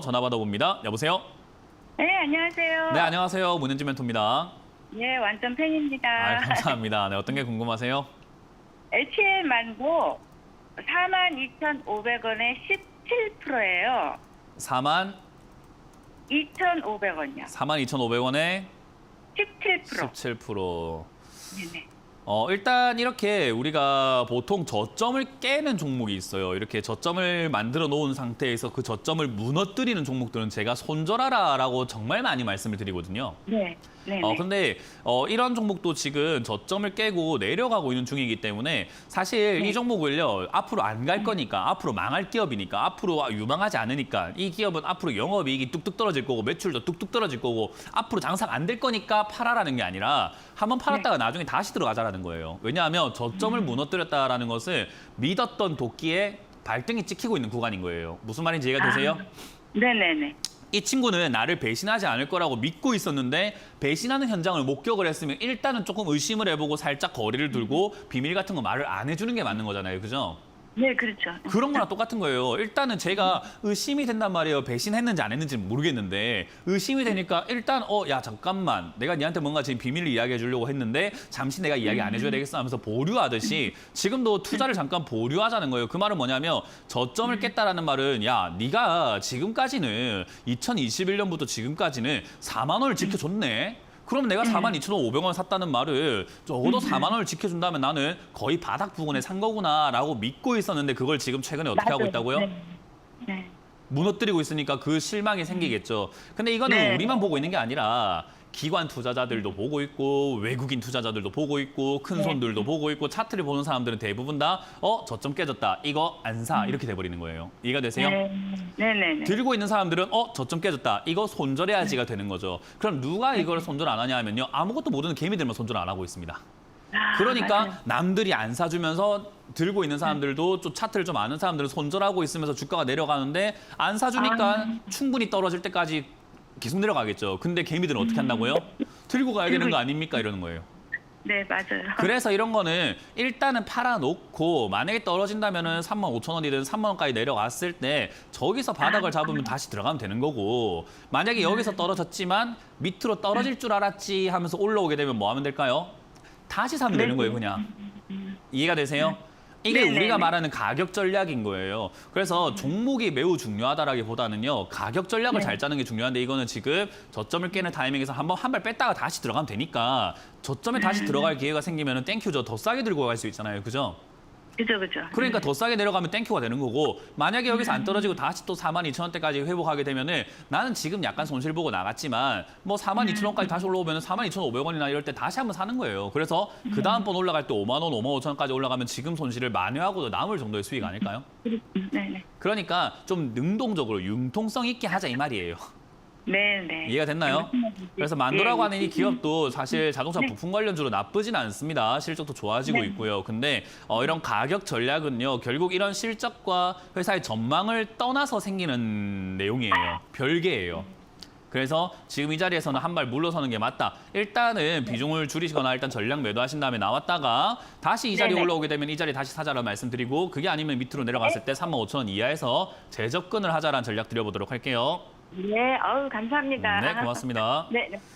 전화 받아봅니다. 여보세요? 네, 안녕하세요. 네, 안녕하세요. 문현지 멘토입니다. 예, 완전 팬입니다. 아, 감사합니다. 네, 어떤 게 궁금하세요? HL 만보 42,500원에 17%예요. 4만 2,500원이요. 4만 2,500원에 17%. 17%. 네네. 어, 일단 이렇게 우리가 보통 저점을 깨는 종목이 있어요. 이렇게 저점을 만들어 놓은 상태에서 그 저점을 무너뜨리는 종목들은 제가 손절하라라고 정말 많이 말씀을 드리거든요. 네. 네네. 어, 근데 어, 이런 종목도 지금 저점을 깨고 내려가고 있는 중이기 때문에 사실 네. 이 종목을요 앞으로 안 갈 거니까 앞으로 망할 기업이니까 앞으로 유망하지 않으니까 이 기업은 앞으로 영업이익이 뚝뚝 떨어질 거고 매출도 뚝뚝 떨어질 거고 앞으로 장사가 안 될 거니까 팔아라는 게 아니라 한번 팔았다가 네. 나중에 다시 들어가자라는 거예요. 왜냐하면 저점을 음. 무너뜨렸다라는 것을 믿었던 도끼에 발등이 찍히고 있는 구간인 거예요. 무슨 말인지 이해가 되세요? 아, 네네네. 이 친구는 나를 배신하지 않을 거라고 믿고 있었는데 배신하는 현장을 목격을 했으면 일단은 조금 의심을 해보고 살짝 거리를 두고 비밀 같은 거 말을 안 해주는 게 맞는 거잖아요. 그죠? 네, 그렇죠. 그런 거랑 똑같은 거예요. 일단은 제가 의심이 된단 말이에요. 배신했는지 안 했는지 는 모르겠는데 의심이 되니까 일단 어 야 잠깐만 내가 니한테 뭔가 지금 비밀을 이야기해 주려고 했는데 잠시 내가 이야기 안 해줘야 되겠어 하면서 보류하듯이 지금도 투자를 잠깐 보류하자는 거예요. 그 말은 뭐냐면 저점을 깼다라는 말은 야 네가 지금까지는 2021년부터 지금까지는 4만 원을 지켜줬네. 그럼 내가 4만 2,500원 샀다는 말을 적어도 4만 원을 지켜준다면 나는 거의 바닥 부근에 산 거구나라고 믿고 있었는데 그걸 지금 최근에 어떻게 하고 맞아요. 있다고요? 네. 네. 무너뜨리고 있으니까 그 실망이 생기겠죠. 근데 이거는 네. 우리만 보고 있는 게 아니라 기관 투자자들도 보고 있고 외국인 투자자들도 보고 있고 큰 네. 손들도 보고 있고 차트를 보는 사람들은 대부분 다 어 저점 깨졌다 이거 안 사 이렇게 돼버리는 거예요. 이해가 되세요? 네. 네네네. 들고 있는 사람들은 어 저점 깨졌다 이거 손절해야지가 네. 되는 거죠. 그럼 누가 이걸 손절 안 하냐 하면요 아무것도 모르는 개미들만 손절 안 하고 있습니다. 아, 그러니까. 남들이 안 사주면서 들고 있는 사람들도 좀 차트를 좀 아는 사람들은 손절하고 있으면서 주가가 내려가는데 안 사주니까 아. 충분히 떨어질 때까지 계속 내려가겠죠. 근데 개미들은 어떻게 한다고요? 들고 가야 되는 거 아닙니까? 이러는 거예요. 네, 맞아요. 그래서 이런 거는 일단은 팔아놓고 만약에 떨어진다면은 3만 5천 원이든 3만 원까지 내려갔을 때 저기서 바닥을 잡으면 다시 들어가면 되는 거고 만약에 여기서 떨어졌지만 밑으로 떨어질 줄 알았지 하면서 올라오게 되면 뭐 하면 될까요? 다시 사면 되는 거예요, 그냥. 이해가 되세요? 이게 네네네. 우리가 말하는 가격 전략인 거예요. 그래서 종목이 매우 중요하다라기보다는요, 가격 전략을 네. 잘 짜는 게 중요한데 이거는 지금 저점을 깨는 타이밍에서 한번 한 발 뺐다가 다시 들어가면 되니까 저점에 다시 들어갈 기회가 생기면 땡큐죠. 더 싸게 들고 갈 수 있잖아요. 그죠? 그죠, 그죠. 그러니까 더 싸게 내려가면 땡큐가 되는 거고 만약에 여기서 안 떨어지고 다시 또 4만 2천 원대까지 회복하게 되면은 나는 지금 약간 손실 보고 나갔지만 뭐 4만 2천 원까지 다시 올라오면 4만 2천 5백 원이나 이럴 때 다시 한번 사는 거예요. 그래서 그 다음 번 올라갈 때 5만 원, 5만 5천 원까지 올라가면 지금 손실을 만회하고도 남을 정도의 수익 아닐까요? 네 네. 그러니까 좀 능동적으로 융통성 있게 하자 이 말이에요. 네 네. 이해가 됐나요? 그래서 만도라고 네. 하는 이 기업도 사실 자동차 부품 관련주로 나쁘진 않습니다. 실적도 좋아지고 네. 있고요. 근데 어, 이런 가격 전략은요, 결국 이런 실적과 회사의 전망을 떠나서 생기는 내용이에요. 별개예요. 그래서 지금 이 자리에서는 한 발 물러서는 게 맞다. 일단은 비중을 줄이시거나 일단 전략 매도하신 다음에 나왔다가 다시 이 자리에 네네. 올라오게 되면 이 자리에 다시 사자라는 말씀드리고 그게 아니면 밑으로 내려갔을 때 3만 5천 원 이하에서 재접근을 하자라는 전략 드려보도록 할게요. 네, 어우, 감사합니다. 네, 고맙습니다. 네, 네.